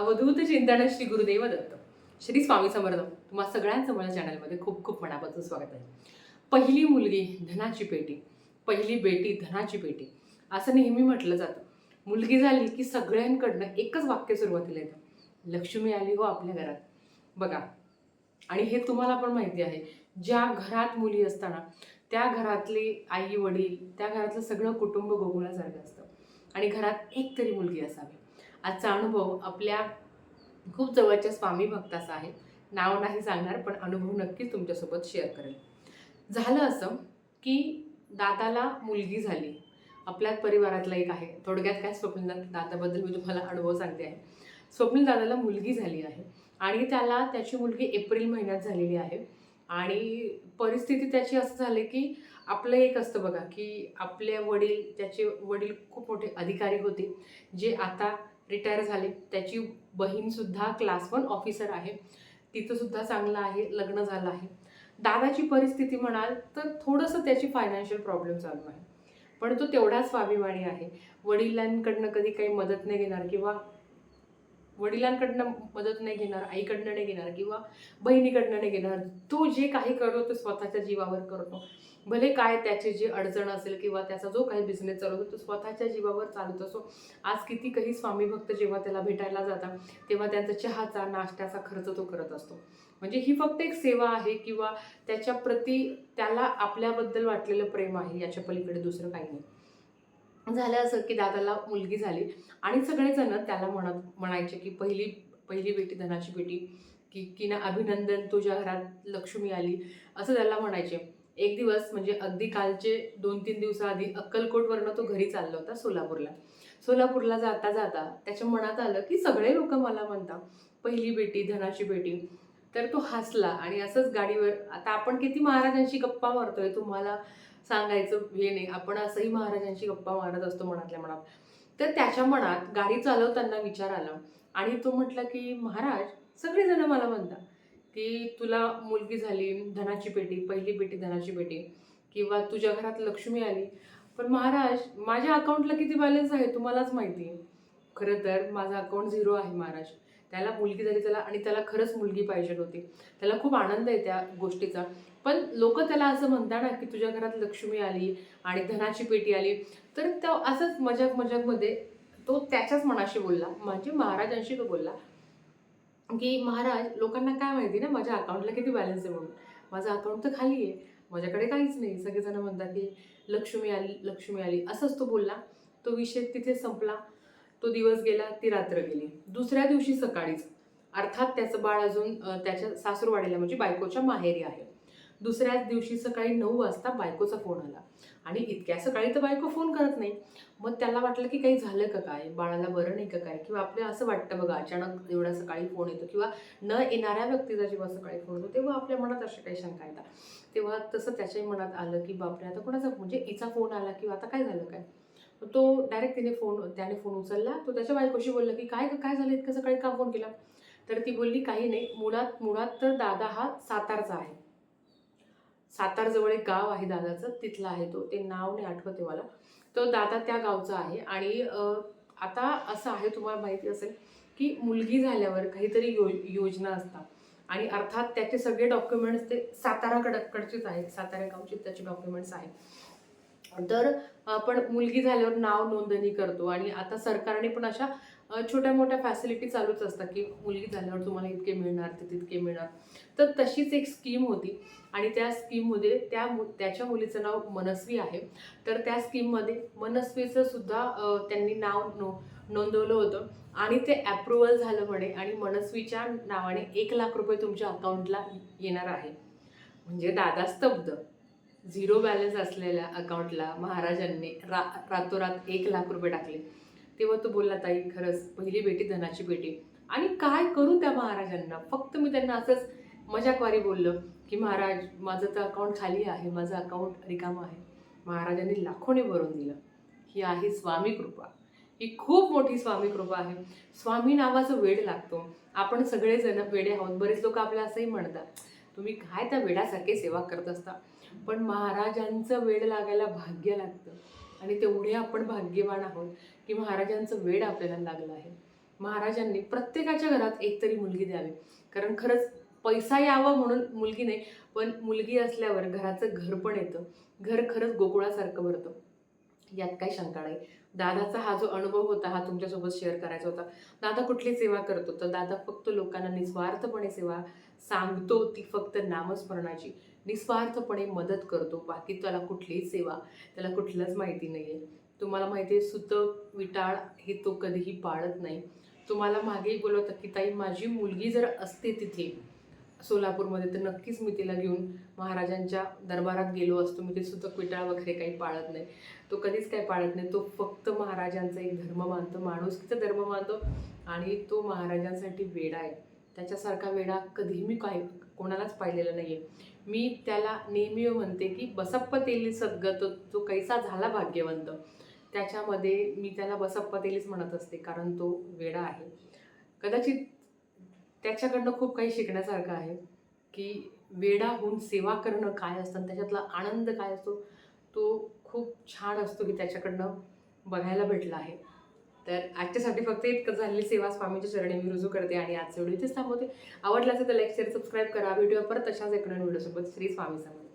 अवधूत चिंतन श्री गुरुदेव दत्त. श्री स्वामी समर्थ. तुम्हा सगळ्यांचं मला चॅनलमध्ये खूप खूप मनापासून स्वागत आहे. पहिली मुलगी धनाची पेटी. पहिली बेटी धनाची पेटी. असं नेहमी म्हटलं जातं. मुलगी झाली की सगळ्यांकडनं एकच वाक्य सुरुवातीला येतं. लक्ष्मी आली हो आपल्या घरात. बघा आणि हे तुम्हाला पण माहिती आहे. ज्या घरात मुली असताना त्या घरातली आई वडील त्या घरातलं सगळं कुटुंब गोगुळासारखं असतं. आणि घरात एक तरी मुलगी असावी. आजचा अनुभव आपल्या खूप जवळच्या स्वामी भक्ताचा आहे. नाव नाही सांगणार पण अनुभव नक्कीच तुमच्यासोबत शेअर करेल. झालं असं की दादाला मुलगी झाली. आपल्याच परिवारातला एक आहे. थोडक्यात काय स्वप्नील दादाबद्दल मी तुम्हाला अनुभव सांगते आहे. स्वप्नील दादाला मुलगी झाली आहे. आणि त्याला त्याची मुलगी एप्रिल महिन्यात झालेली आहे. आणि परिस्थिती त्याची असं झाली की आपलं एक असतं बघा की आपले वडील त्याचे वडील खूप मोठे अधिकारी होते. जे आता रिटायर झाले. त्याची बहीणसुद्धा क्लास वन ऑफिसर आहे. तिथंसुद्धा चांगलं आहे लग्न झालं आहे. दादाची परिस्थिती म्हणाल तर थोडंसं त्याची फायनान्शियल प्रॉब्लेम चालू आहे. पण तो तेवढाच स्वाभिमानी आहे. वडिलांकडनं कधी काही मदत नाही घेणार किंवा वडिलांकडनं मदत नाही घेणार आईकडनं नाही घेणार किंवा बहिणीकडनं नाही घेणार. तो जे काही करतो तो स्वतःच्या जीवावर करतो. भले काय त्याची जी अडचण असेल किंवा त्याचा जो काही बिझनेस चालवतो तो स्वतःच्या जीवावर चालत असो. आज किती काही स्वामी भक्त जेव्हा त्याला भेटायला जातात तेव्हा त्यांचा चहाचा नाश्त्याचा खर्च तो करत असतो. म्हणजे ही फक्त एक सेवा आहे किंवा त्याच्या प्रती त्याला आपल्याबद्दल वाटलेलं प्रेम आहे याच्या पलीकडे दुसरं काही नाही. झालं असं की दादाला मुलगी झाली आणि सगळेजण त्याला म्हणत म्हणायचे की पहिली पहिली बेटी धनाची बेटी की की ना अभिनंदन तुझ्या घरात लक्ष्मी आली असं त्याला म्हणायचे. एक दिवस म्हणजे अगदी कालचे दोन तीन दिवसाआधी अक्कलकोटवरनं तो घरी चालला होता सोलापूरला. सोलापूरला जाता जाता त्याच्या मनात आलं की सगळे लोक मला म्हणतात पहिली बेटी धनाची बेटी. तर तो हसला आणि असंच गाडीवर आता आपण किती महाराजांशी गप्पा मारतोय तुम्हाला सांगायचं हे नाही. आपण असंही महाराजांशी गप्पा मारत असतो मनातल्या मनात. तर त्याच्या मनात गाडी चालवताना विचार आला आणि तो म्हटला की महाराज सगळेजण मला म्हणतात. की तुला मुलगी झाली धनाची पेटी पहिली पेटी धनाची पेटी किंवा तुझ्या घरात लक्ष्मी आली. पण महाराज माझ्या अकाउंटला किती बॅलन्स आहे तुम्हालाच माहिती आहे. खरं तर माझा अकाउंट झिरो आहे महाराज. त्याला मुलगी झाली त्याला आणि त्याला खरंच मुलगी पाहिजे होती. त्याला खूप आनंद आहे त्या गोष्टीचा. पण लोक त्याला असं म्हणतात ना की तुझ्या घरात लक्ष्मी आली आणि धनाची पेटी आली. तर तो असंच मजाक मजाकमध्ये तो त्याच्याच मनाशी बोलला. म्हणजे महाराजांशी तो बोलला. की महाराज लोकांना काय माहिती ना माझ्या अकाउंटला किती बॅलन्स आहे म्हणून. माझं अकाउंट तर खाली आहे. माझ्याकडे काहीच नाही. सगळेजण म्हणतात की लक्ष्मी आली लक्ष्मी आली. असंच तो बोलला. तो विषय तिथे संपला. तो दिवस गेला ती रात्र गेली. दुसऱ्या दिवशी सकाळीच. अर्थात त्याचं बाळ अजून त्याच्या सासूरवाडीला म्हणजे बायकोच्या माहेरी आहे. दुसऱ्याच दिवशी सकाळी नऊ वाजता बायकोचा फोन आला. आणि इतक्या सकाळी तर बायको फोन करत नाही. मग त्याला वाटलं की काही झालं का काय? बाळाला बरं नाही का काय? किंवा आपल्याला असं वाटतं बघा अचानक एवढा सकाळी फोन येतो किंवा न येणाऱ्या व्यक्तीचा जेव्हा सकाळी फोन येतो तेव्हा आपल्या मनात अशा काही शंका येतात. तेव्हा तसं त्याच्याही मनात आलं की बापरे आता कोणाचा म्हणजे हिचा फोन आला किंवा आता काय झालं काय? तो डायरेक्ट तिने फोन त्याने फोन उचलला. तो त्याच्या बायकोशी बोलला की काय काय झालं? इतकं सकाळी का फोन केला? तर ती बोलली काही नाही. मुळात मुळात तर दादा हा सातारचा आहे. सातारजवळ एक गाव आहे दादाचं तिथला आहे तो. ते नाव नाही आठवते मला. तो दादा त्या गावचा आहे आणि आता असं आहे तुम्हाला माहिती असेल की मुलगी झाल्यावर काहीतरी यो योजना असतात. आणि अर्थात त्याचे सगळे डॉक्युमेंट्स ते साताराकडकडचेच आहेत सातारा गावचे त्याचे डॉक्युमेंट्स आहेत. तर आपण मुलगी झाल्यावर नाव नोंदणी करतो आणि आता सरकारने पण अशा छोट्या मोठ्या फॅसिलिटी चालूच असतात की मुलगी झाल्यावर तुम्हाला इतके मिळणार ते तितके मिळणार. तर तशीच एक स्कीम होती आणि त्या स्कीममध्ये त्या मु त्याच्या मुलीचं नाव मनस्वी आहे. तर त्या स्कीममध्ये मनस्वीचं सुद्धा त्यांनी नाव नो नोंदवलं होतं आणि ते ॲप्रुव्हल झालं म्हणे आणि मनस्वीच्या नावाने एक लाख रुपये तुमच्या अकाउंटला येणार आहे. म्हणजे दादा स्तब्ध. झिरो बॅलन्स असलेल्या अकाउंटला महाराजांनी रा रातोरात एक लाख रुपये टाकले. तेव्हा तो बोलला ताई खरंच पहिली बेटी धनाची बेटी. आणि काय करू त्या महाराजांना? फक्त मी त्यांना असंच मजाकवारी बोललं की महाराज माझं तर अकाउंट खाली आहे माझं अकाउंट रिकामं आहे. महाराजांनी लाखोने भरून दिलं. ही आहे स्वामी कृपा. ही खूप मोठी स्वामी कृपा आहे. स्वामी नावाचं वेड लागतो. आपण सगळेजण वेडे आहोत. बरेच लोक आपल्या असंही म्हणतात तुम्ही काय त्या वेडासारखे सेवा करत असता? पण महाराजांचं वेड लागायला भाग्य लागतं. आणि तेवढे आपण भाग्यवान आहोत की महाराजांचं वेड आपल्याला लागलं आहे. महाराजांनी प्रत्येकाच्या घरात एक तरी मुलगी द्यावी. कारण खरंच पैसा यावा म्हणून मुलगी नाही पण मुलगी असल्यावर घराचं घर पण येतं. घर खरंच गोकुळासारखं भरतं. यात काही शंका नाही. दादाचा हा जो अनुभव होता हा तुमच्यासोबत शेअर करायचा होता. दादा कुठली सेवा करतो तर दादा फक्त लोकांना निस्वार्थपणे सेवा सांगतो ती फक्त नामस्मरणाची. निस्वार्थपणे मदत करतो. बाकी त्याला कुठलीही सेवा त्याला कुठलंच माहिती नाही आहे तुम्हाला माहिती आहे सुत विटाळ हे तो कधीही पाळत नाही. तुम्हाला मागेही बोलवतं की ताई माझी मुलगी जर असते तिथे सोलापूरमध्ये तर नक्कीच मी तिला घेऊन महाराजांच्या दरबारात गेलो असतो. मी ते सुतक विटाळ वगैरे काही पाळत नाही. तो कधीच काही पाळत नाही. तो फक्त महाराजांचा एक धर्म मानतो. माणुसकीचा धर्म मानतो आणि तो महाराजांसाठी वेडा आहे. त्याच्यासारखा वेडा कधीही मी काही कोणालाच पाहिलेला नाही आहे मी त्याला नेहमी म्हणते की बसप्पा तेली सद्गत तो कैसा झाला भाग्यवंत. त्याच्यामध्ये मी त्याला बसप्पा तेलीच म्हणत असते कारण तो वेडा आहे. कदाचित त्याच्याकडनं खूप काही शिकण्यासारखं आहे की वेडा होऊन सेवा करणं काय असतं आणि त्याच्यातला आनंद काय असतो तो खूप छान असतो की त्याच्याकडनं बघायला भेटला आहे. तर आजच्यासाठी फक्त इतकं झालेली सेवा स्वामीच्या चरणी मी रुजू करते आणि आजचे व्हिडिओ इथेच थांबवते. आवडला असेल तर लाईक शेअर सबस्क्राईब करा. व्हिडिओ परत तशाच एक नवीन व्हिडिओसोबत श्री स्वामी समर्थ.